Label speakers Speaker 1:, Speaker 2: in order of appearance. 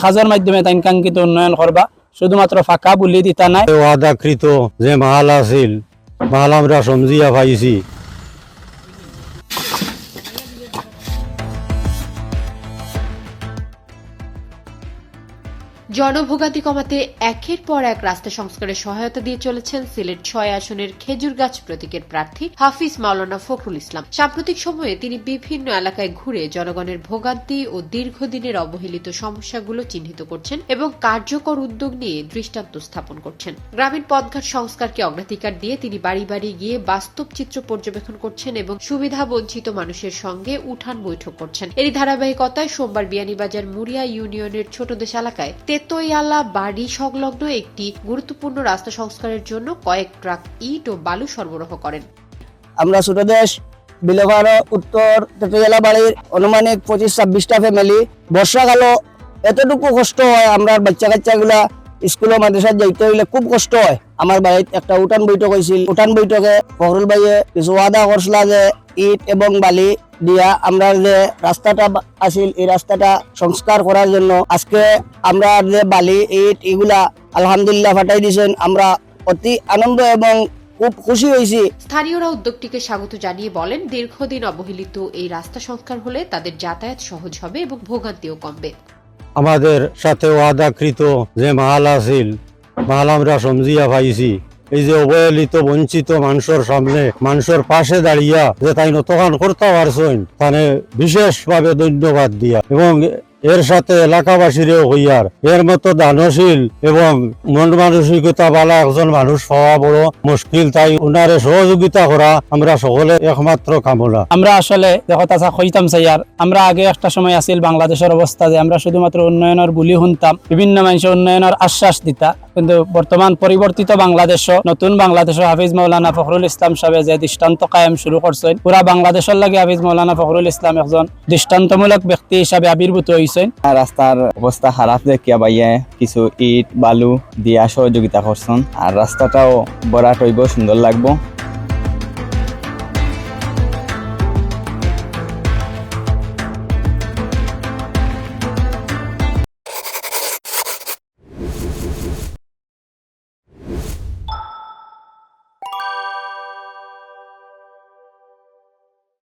Speaker 1: কাজের মাধ্যমে তাই উন্নয়ন করবা। শুধুমাত্র ফাঁকা বলি দিতা নাই।
Speaker 2: ওয়াদাকৃত যে মাল আছিল, মাল আমরা সমজিয়া পাইছি।
Speaker 3: জনভোগান্তি কমাতে একের পর এক রাস্তা সংস্কারে সহায়তা দিয়ে চলেছেন সিলেট ছয় আসনের খেজুর গাছ প্রতীকের প্রার্থী হাফিজ মাওলানা ফখরুল ইসলাম। সাম্প্রতিক সময়ে তিনি বিভিন্ন এলাকায় ঘুরে জনগণের ভোগান্তি ও দীর্ঘদিনের অবহেলিত সমস্যাগুলো চিহ্নিত করছেন এবং কার্যকর উদ্যোগ নিয়ে দৃষ্টান্ত স্থাপন করছেন। গ্রামীণ পথঘাট সংস্কারকে অগ্রাধিকার দিয়ে তিনি বাড়ি বাড়ি গিয়ে বাস্তব চিত্র পর্যবেক্ষণ করছেন এবং সুবিধা বঞ্চিত মানুষের সঙ্গে উঠান বৈঠক করছেন। এরই ধারাবাহিকতায় সোমবার বিয়ানীবাজার মুরিয়া ইউনিয়নের ছোটদেশ এলাকায় তেতোয়ালা বাড়ি সংলগ্ন একটি গুরুত্বপূর্ণ রাস্তা সংস্কারের জন্য কয়েক ট্রাক ইট ও বালু সরবরাহ করেন।
Speaker 4: আমরা ছোটদেশ বিলেভার, উত্তর তেতোয়ালা বাড়ির অনুমানিক পঁচিশ ছাব্বিশটা ফ্যামিলি বর্ষাকালও এতটুকু কষ্ট হয়, আমরা বাচ্চা কাচ্চাগুলা স্কুলে মাদ্রাসায় যাইতে হইলে খুব কষ্ট হয়। আমার বাড়িত একটা উঠান বৈঠক হয়েছিল উঠান বৈঠকে ফখরুল ভাইয়ে কিছু ওয়াদা করছিল যে ইট এবং বালি দিয়া আমরা যে রাস্তাটা আছিল এই রাস্তাটা সংস্কার করার জন্য আজকে আমরা যে বালি ইট এগুলা আলহামদুলিল্লাহ ফাটাই দিয়েছেন। আমরা অতি আনন্দ এবং খুব খুশি হয়েছি।
Speaker 3: স্থানীয়রা উদ্যোগটিকে স্বাগত জানিয়ে বলেন দীর্ঘদিন অবহেলিত এই রাস্তা সংস্কার হলে তাদের যাতায়াত সহজ হবে এবং ভোগান্তিও কমবে।
Speaker 2: আমাদের সাথে ওয়াদাকৃত যে মাল আছিল মাল আমরা সমজিয়া পাইছি। এই যে অবহেলিত, বঞ্চিত মানুষের সামনে, মানুষের পাশে দাঁড়িয়া যে তাই নতখান করতে পারছেন তাহলে বিশেষভাবে ধন্যবাদ দিয়া। এবং এর সাথে এলাকাবাসীরও হইয়ার এর মতো দানশীল এবং মন মানসিকতা বালা একজন মানুষ পাওয়া বড় মুশকিল, তাই উনারে সহযোগিতা করা আমরা সকলে একমাত্র কামনা।
Speaker 1: আমরা আসলে দেখো তাছা কইতাম চাইয়ার আমরা আগে একটা সময় আছিল বাংলাদেশের অবস্থা যে আমরা শুধুমাত্র উন্নয়নের বুলি শুনতাম, বিভিন্ন মানুষ উন্নয়নের আশ্বাস দিতা। কিন্তু বর্তমান পরিবর্তিত বাংলাদেশ, নতুন বাংলাদেশ হাফিজ মৌলানা ফখরুল ইসলাম সাহেবে যে দৃষ্টান্ত কায়েম শুরু করছেন, পুরা বাংলাদেশের লাগে হাফিজ মৌলানা ফখরুল ইসলাম একজন দৃষ্টান্তমূলক ব্যক্তি হিসাবে আবির্ভূত হয়েছেন
Speaker 5: রাস্তার অবস্থা খারাপ দেখিয়া বাইয়া কিছু ইট, বালু দিয়া সহযোগিতা করছেন। আর রাস্তাটাও বরাট হইব, সুন্দর লাগবো।